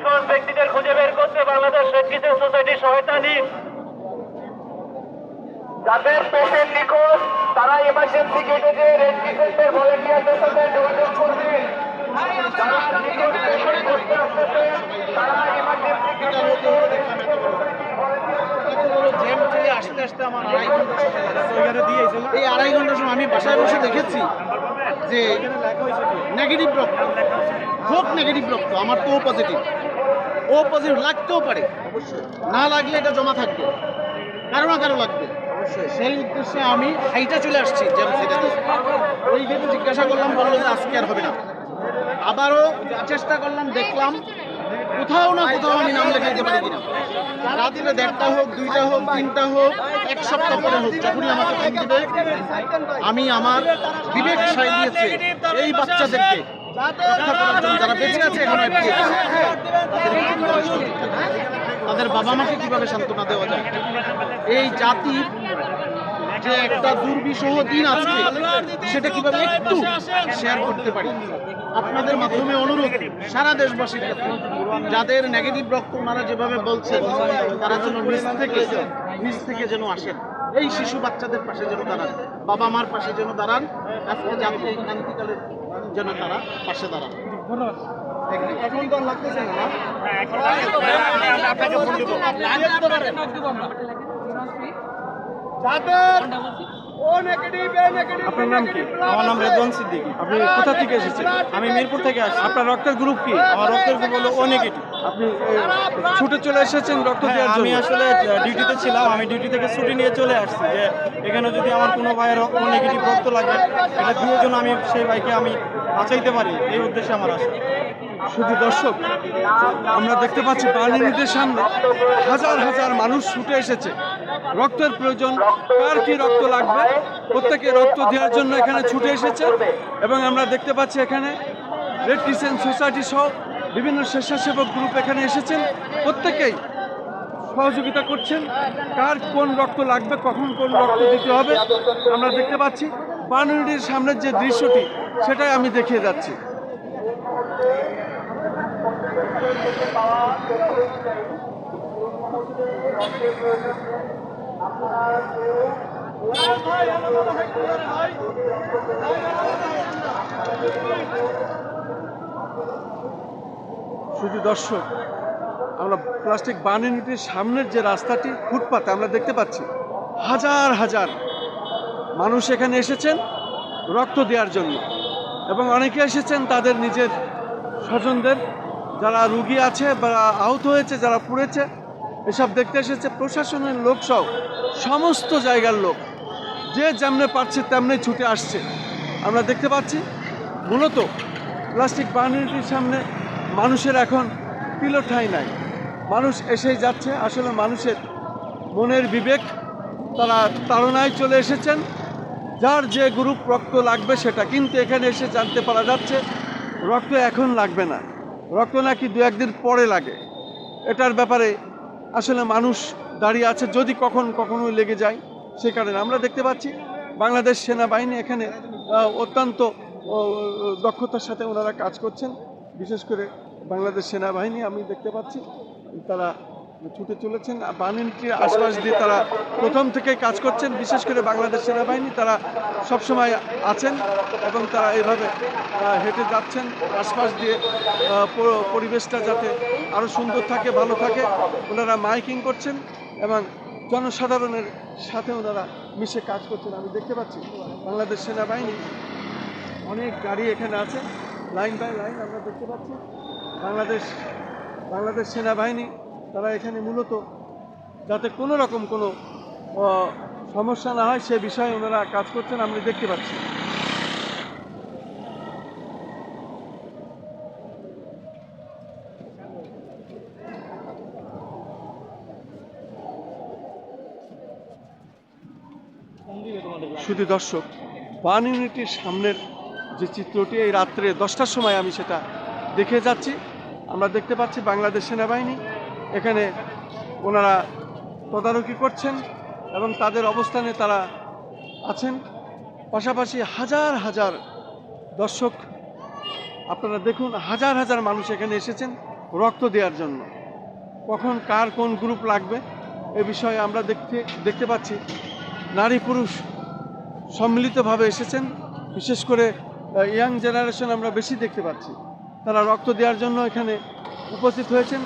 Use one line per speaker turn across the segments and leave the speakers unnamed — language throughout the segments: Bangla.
নিখোঁজ ব্যক্তিদের খুঁজে বের করতে বাংলাদেশ রেড ক্রিসেন্ট সোসাইটির সহায়তা নিন
যাদের পেশেন্ট নিখোঁজ তারা এমার্জেন্সি গেটে যে রেড ক্রিসেন্টের ভলেন্টিয়ারদের সাথে যোগাযোগ করবেন যারা নিখোঁজ পেশেন্ট করতে আসতেছে তারা এমার্জেন্সি গেটে যে রেড ক্রিসেন্ট সোসাইটির volunteer-
আসতে আসতে আমার আড়াই ঘণ্টা সময় লাগছে। এই আড়াই ঘণ্টার সময় আমি বাসায় বসে দেখেছি যে নেগেটিভ রক্ত। হোক নেগেটিভ রক্ত আমার তো পজিটিভ ও পজিটিভ লাগতেও পারে। না লাগলে এটা জমা থাকবে। কারও না কারও লাগবে। সেই উদ্দেশ্যে আমি হাইটা চলে আসছি ওই গেটে জিজ্ঞাসা করলাম বলল যে আজকে আর হবে না। আবারও চেষ্টা করলাম দেখলাম কোথাও না কোথাও আমি নাম লেখাইতে পারি কিনা। রাত্রে দেড়টা হোক দুইটা হোক তিনটা হোক এক সপ্তাহ পরে হোক যখনই আমাকে ফোন দিবে আমি আমার বিবেক সাই দিয়েছে এই বাচ্চাদেরকে। আছে তাদের বাবা মাকে কীভাবে সান্ত্বনা দেওয়া যায়? এই জাতির যে একটা দুর্বিষহ দিন আজকে, সেটা কীভাবে একটু শেয়ার করতে পারি? আপনাদের মাধ্যমে অনুরোধ সারা দেশবাসীর কাছে, যাদের নেগেটিভ রক্ত ওনারা যেভাবে বলছেন তারা যেন নিজ থেকে নিজ থেকে যেন আসেন। এই শিশু বাচ্চাদের পাশে যেন দাঁড়ান, বাবা মার পাশে যেন দাঁড়ান। আজকে জাতীয় ক্রান্তিকালের যেন তারা পাশে দাঁড়ান। এখন তো লাগতেছে না
আপনাকে ফোন দেবো।
আপনার নাম কি?
আমার নাম রেদওয়ান সিদ্দিকী।
আপনি কোথা থেকে এসেছেন?
আমি মিরপুর থেকে আসছি।
আপনার রক্তের গ্রুপ কি?
আমার রক্তের গ্রুপ হলো ও নেগেটিভ
আপনি ছুটে চলে এসেছেন রক্ত
হ্যাঁ,
দেওয়ার
আমি আসলে ডিউটিতে ছিলাম। আমি ডিউটি থেকে ছুটি নিয়ে চলে আসছি যে এখানে যদি আমার কোনো ভাইয়ের ও নেগেটিভ রক্ত লাগে এটা দিয়ে জন্য আমি সেই ভাইকে আমি বাঁচাইতে পারি এই উদ্দেশ্যে আমার আসা
শুধু দর্শক আমরা দেখতে পাচ্ছি বার্নিনিটের সামনে হাজার হাজার মানুষ ছুটে এসেছে। রক্তের প্রয়োজন কার কি রক্ত লাগবে? প্রত্যেকে রক্ত দেওয়ার জন্য এখানে ছুটে এসেছে। এবং আমরা দেখতে পাচ্ছি এখানে রেড ক্রিসেন্ট সোসাইটি সহ বিভিন্ন স্বেচ্ছাসেবক গ্রুপ এখানে এসেছেন। প্রত্যেকেই সহযোগিতা করছেন। কার কোন রক্ত লাগবে, কখন কোন রক্ত দিতে হবে, আমরা দেখতে পাচ্ছি। বার্নিনিটির সামনের যে দৃশ্যটি, সেটাই আমি দেখিয়ে যাচ্ছি। শুধু দর্শক, আমরা প্লাস্টিক বান ইউনিটের সামনের যে রাস্তাটি, ফুটপাতে আমরা দেখতে পাচ্ছি, হাজার হাজার মানুষ এখানে এসেছেন রক্ত দেওয়ার জন্য। এবং অনেকে এসেছেন তাদের নিজের স্বজনদের, যারা রুগী আছে বা আহত হয়েছে, যারা পুড়েছে, এসব দেখতে এসেছে। প্রশাসনের লোকসহ সমস্ত জায়গার লোক, যে যেমনে পারছে তেমনি ছুটে আসছে। আমরা দেখতে পাচ্ছি, মূলত প্লাস্টিক বাহিনীটির সামনে মানুষের এখন পিলো নাই। মানুষ এসেই যাচ্ছে, আসলে মানুষের মনের বিবেক, তারা তাড়নায় চলে এসেছেন। যার যে গ্রুপ রক্ত লাগবে সেটা, কিন্তু এখানে এসে জানতে পারা যাচ্ছে, রক্ত এখন লাগবে না। রক্ত নাকি দু একদিন পরে লাগে। এটার ব্যাপারে আসলে মানুষ দাঁড়িয়ে আছে, যদি কখন কখনো লেগে যায়, সে কারণে আমরা দেখতে পাচ্ছি, বাংলাদেশ সেনাবাহিনী এখানে অত্যন্ত দক্ষতার সাথে ওনারা কাজ করছেন। বিশেষ করে বাংলাদেশ সেনাবাহিনী আমি দেখতে পাচ্ছি, তারা ছুটে চলেছেন। বাহিনীটির আশপাশ দিয়ে তারা প্রথম থেকেই কাজ করছেন। বিশেষ করে বাংলাদেশ সেনাবাহিনী, তারা সবসময় আছেন এবং তারা এভাবে হেঁটে যাচ্ছেন। আশপাশ দিয়ে পরিবেশটা যাতে আরও সুন্দর থাকে, ভালো থাকে, ওনারা মাইকিং করছেন এবং জনসাধারণের সাথে ওনারা মিশে কাজ করছেন। আমি দেখতে পাচ্ছি, বাংলাদেশ সেনাবাহিনী অনেক গাড়ি এখানে আছে। লাইন বাই লাইন আমরা দেখতে পাচ্ছি। বাংলাদেশ বাংলাদেশ সেনাবাহিনী, তারা এখানে মূলত যাতে কোনো রকম কোনো সমস্যা না হয়, সে বিষয়ে ওনারা কাজ করছেন, আমরা দেখতে পাচ্ছি। শুধু দর্শক ওয়ান ইউনিটির সামনের যে চিত্রটি এই রাত্রে দশটার সময় আমি সেটা দেখে যাচ্ছি। আমরা দেখতে পাচ্ছি বাংলাদেশ সেনাবাহিনী। এখানে ওনারা তদারকি করছেন এবং তাদের অবস্থানে তারা আছেন। পাশাপাশি হাজার হাজার দর্শক আপনারা দেখুন, হাজার হাজার মানুষ এখানে এসেছেন রক্ত দেওয়ার জন্য। কখন কার কোন গ্রুপ লাগবে এ বিষয়ে আমরা দেখতে দেখতে পাচ্ছি। নারী পুরুষ সম্মিলিতভাবে এসেছেন। বিশেষ করে ইয়াং জেনারেশন আমরা বেশি দেখতে পাচ্ছি। তারা রক্ত দেওয়ার জন্য এখানে উপস্থিত হয়েছেন।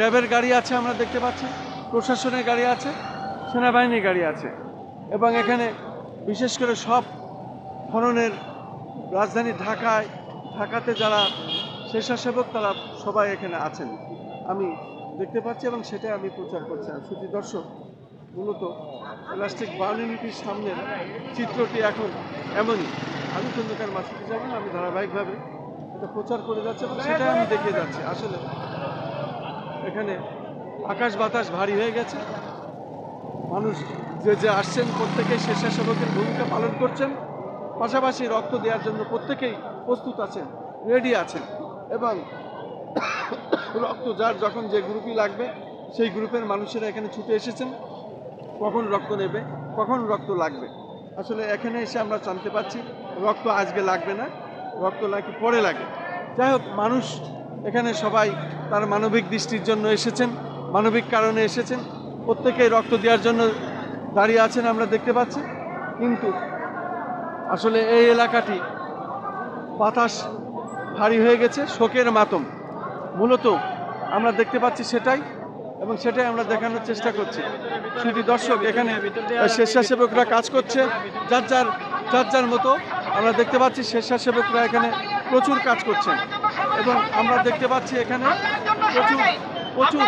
র্যাবের গাড়ি আছে, আমরা দেখতে পাচ্ছি। প্রশাসনের গাড়ি আছে, সেনাবাহিনীর গাড়ি আছে। এবং এখানে বিশেষ করে সব ধরনের রাজধানী ঢাকায়, ঢাকাতে যারা স্বেচ্ছাসেবক, তারা সবাই এখানে আছেন। আমি দেখতে পাচ্ছি এবং সেটা আমি প্রচার করছি। শুধু দর্শক, মূলত প্লাস্টিক বার্নিটির সামনের চিত্রটি এখন এমনই। আমি খন্দকার মাসুদি যাবেন আমি ধারাবাহিকভাবে এটা প্রচার করে যাচ্ছে এবং সেটাই আমি দেখিয়ে যাচ্ছি। আসলে এখানে আকাশ বাতাস ভারী হয়ে গেছে। মানুষ যে যে আসছেন প্রত্যেকেই স্বেচ্ছাসেবকের ভূমিকা পালন করছেন। পাশাপাশি রক্ত দেওয়ার জন্য প্রত্যেকেই প্রস্তুত আছেন রেডি আছেন এবং রক্ত যার যখন যে গ্রুপই লাগবে সেই গ্রুপের মানুষেরা এখানে ছুটে এসেছেন। কখন রক্ত নেবে কখন রক্ত লাগবে? আসলে এখানে এসে আমরা জানতে পারছি, রক্ত আজকে লাগবে না, রক্ত লাগে পরে লাগে যাই হোক, মানুষ এখানে সবাই তার মানবিক দৃষ্টির জন্য এসেছেন, মানবিক কারণে এসেছেন, প্রত্যেকেই রক্ত দেওয়ার জন্য দাঁড়িয়ে আছেন আমরা দেখতে পাচ্ছি। কিন্তু আসলে এই এলাকাটি বাতাস ভারী হয়ে গেছে, শোকের মাতম। মূলত আমরা দেখতে পাচ্ছি সেটাই এবং সেটাই আমরা দেখানোর চেষ্টা করছি। শুধু দর্শক এখানে স্বেচ্ছাসেবকরা কাজ করছে। যার যার যার যার মতো আমরা দেখতে পাচ্ছি স্বেচ্ছাসেবকরা এখানে প্রচুর কাজ করছেন। এবং আমরা দেখতে পাচ্ছি এখানে প্রচুর প্রচুর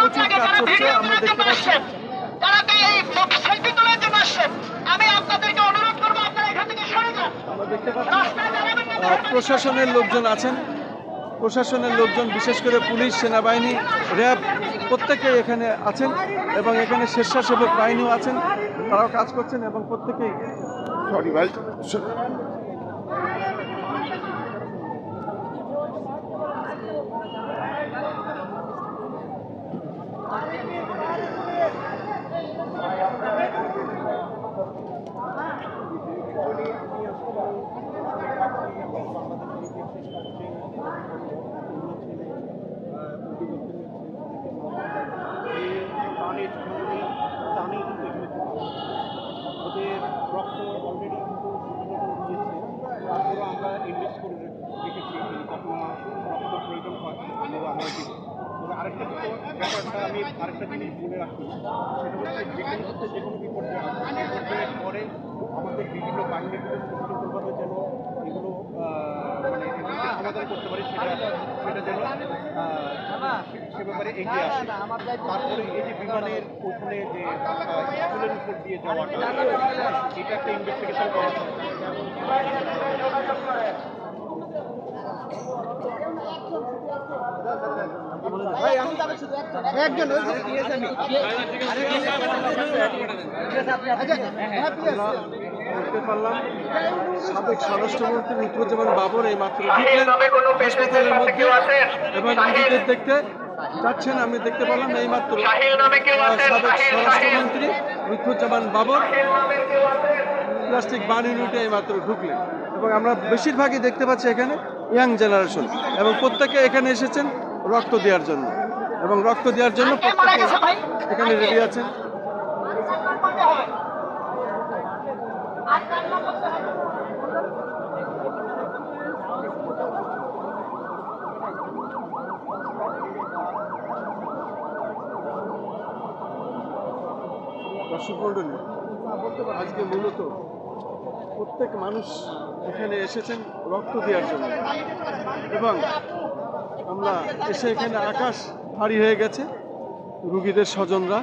প্রচুর কাজ করছে। আমরা দেখতে পাচ্ছি প্রশাসনের লোকজন আছেন। প্রশাসনের লোকজন, বিশেষ করে পুলিশ, সেনাবাহিনী, র্যাব প্রত্যেকেই এখানে আছেন এবং এখানে স্বেচ্ছাসেবক বাহিনীও আছেন। তারাও কাজ করছেন এবং প্রত্যেকেই সরি ভাই
প্রাণের জীবনে প্রাণেই কিন্তু এখানে থাকে। ওদের রক্ত অলরেডি কিন্তু দিয়েছে তারপরে আমরা ইনভেস্ট করে রেখেছি যখন রক্ত প্রয়োজন হয় তো আমরা দিব তবে আরেকটা কিন্তু ব্যাপারটা আমি আরেকটা জিনিস বলে রাখি সেটা হচ্ছে যে কোনো ক্ষেত্রে যে কোনো বিপর্যয় বিপর্যয়ের পরে আমাদের বিভিন্ন বাহিনীগুলো সুশৃঙ্খলভাবে যেন এগুলো মানে সমাধান করতে পারে সেটা সেটা যেন সে ব্যাপারে এগিয়ে আসে। তারপরে এই যে বিমানের ওখানে যে স্কুলের উপর দিয়ে যাওয়াটা এটা একটা ইনভেস্টিগেশন করা হবে।
দেখতে পারলাম সাবেক স্বরাষ্ট্রমন্ত্রী বাবর এই মাত্র এবং নিজেদের দেখতে যাচ্ছেন আমি দেখতে পারলাম এই মাত্র সাবেক স্বরাষ্ট্রমন্ত্রী লুৎফুজ্জামান বাবর। প্লাস্টিক বান ইউনিটে এই মাত্র ঢুকলেন। এবং আমরা বেশিরভাগই দেখতে পাচ্ছি এখানে ইয়াং জেনারেশন এবং প্রত্যেকে এখানে এসেছেন রক্ত দেওয়ার জন্য। এবং রক্ত দেওয়ার জন্য প্রত্যেকে এখানে রেডি আছেন। দর্শক মণ্ডলী আজকে মূলত প্রত্যেক মানুষ এখানে এসেছেন রক্ত দেওয়ার জন্য। এবং আমরা এসে এখানে আকাশ ভারী হয়ে গেছে। রুগীদের স্বজনরা,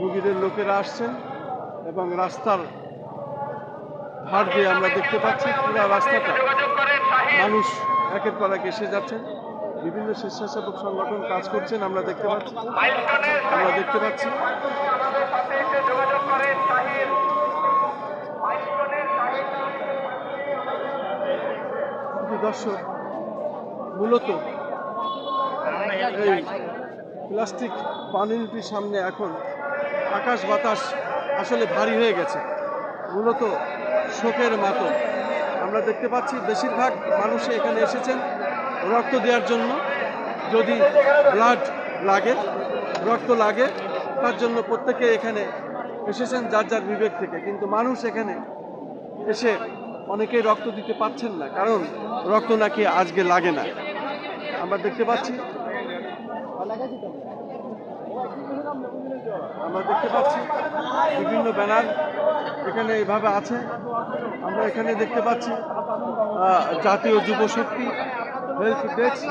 রুগীদের লোকেরা আসছেন এবং রাস্তার ধার দিয়ে আমরা দেখতে পাচ্ছি পুরো রাস্তাটা। মানুষ একের পর এক এসে যাচ্ছেন। বিভিন্ন স্বেচ্ছাসেবক সংগঠন কাজ করছেন, আমরা দেখতে পাচ্ছি। আমরা দেখতে পাচ্ছি
আমাদের সাথে এসে যোগাযোগ করেন শাহিন মাইলস্টোনের শাহিন
কিন্তু দর্শক, মূলত এই প্লাস্টিক বানিটির সামনে এখন আকাশ বাতাস আসলে ভারী হয়ে গেছে। মূলত শোকের মাতম। আমরা দেখতে পাচ্ছি বেশিরভাগ মানুষ এখানে এসেছেন রক্ত দেওয়ার জন্য। যদি ব্লাড লাগে, রক্ত লাগে, তার জন্য প্রত্যেকে এখানে এসেছেন যার যার বিবেক থেকে। কিন্তু মানুষ এখানে এসে অনেকেই রক্ত দিতে পারছেন না, কারণ রক্ত নাকি আজকে লাগে না। আমরা দেখতে পাচ্ছি। আমরা দেখতে পাচ্ছি বিভিন্ন ব্যানার এখানে এভাবে আছে। আমরা এখানে দেখতে পাচ্ছি জাতীয় যুব শক্তি হেলথ ডেস্ক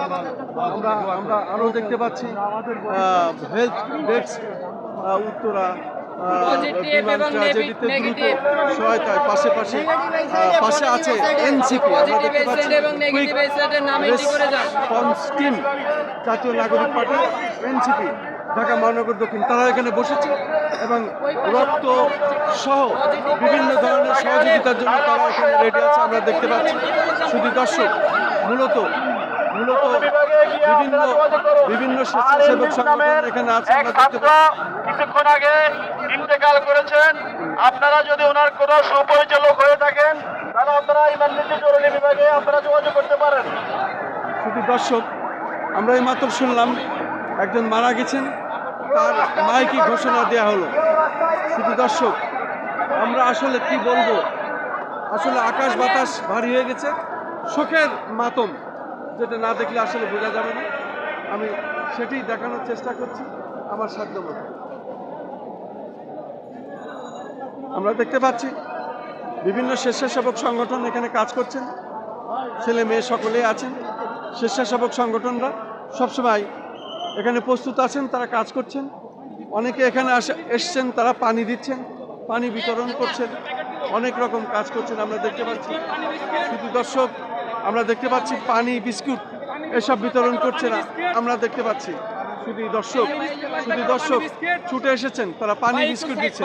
আমরা আমরা আরও দেখতে পাচ্ছি হেলথ ডেস্ক উত্তরা বিমান ট্র্যাজেডিতে দ্রুত সহায়তায় পাশে পাশে পাশে আছে এনসিপি আমরা দেখতে পাচ্ছি। টিম জাতীয় নাগরিক পার্টি এনসিপি ঢাকা মহানগর দক্ষিণ। তারা এখানে বসেছে এবং রক্ত সহ বিভিন্ন ধরনের সহযোগিতার জন্য তারা এখানে রেডি আছে আমরা দেখতে পাচ্ছি। শুধু দর্শক মূলত মূলত বিভিন্ন বিভিন্ন স্বেচ্ছাসেবক সংগঠন এখানে আছে
কিছুক্ষণ আগে ইন্তেকাল করেছেন। আপনারা যদি ওনার কোনো সুপরিচালক হয়ে থাকেন তাহলে আপনারা ইমার্জেন্সি জরুরি বিভাগে আপনারা যোগাযোগ করতে পারেন।
শুধু দর্শক আমরা এই মাত্র শুনলাম একজন মারা গেছেন তার মাইকি ঘোষণা দেওয়া হলো। শুধু দর্শক আমরা আসলে কি বলব? আসলে আকাশ বাতাস ভারী হয়ে গেছে শোকের মাতম। যেটা না দেখলে আসলে বোঝা যাবে না। আমি সেটি দেখানোর চেষ্টা করছি, আমার সাধ্য মতো। আমরা দেখতে পাচ্ছি, বিভিন্ন স্বেচ্ছাসেবক সংগঠন এখানে কাজ করছেন। ছেলে মেয়ে সকলেই আছেন। স্বেচ্ছাসেবক সংগঠনরা সবসময় এখানে প্রস্তুত আছেন, তারা কাজ করছেন। অনেকে এখানে আসে, এসছেন, তারা পানি দিচ্ছেন, পানি বিতরণ করছেন। অনেক রকম কাজ করছেন, আমরা দেখতে পাচ্ছি। শুধু দর্শক আমরা দেখতে পাচ্ছি পানি বিস্কুট এসব বিতরণ করছে না। আমরা দেখতে পাচ্ছি শুধু দর্শক শুধু দর্শক ছুটে এসেছেন তারা পানি বিস্কুট দিচ্ছেন।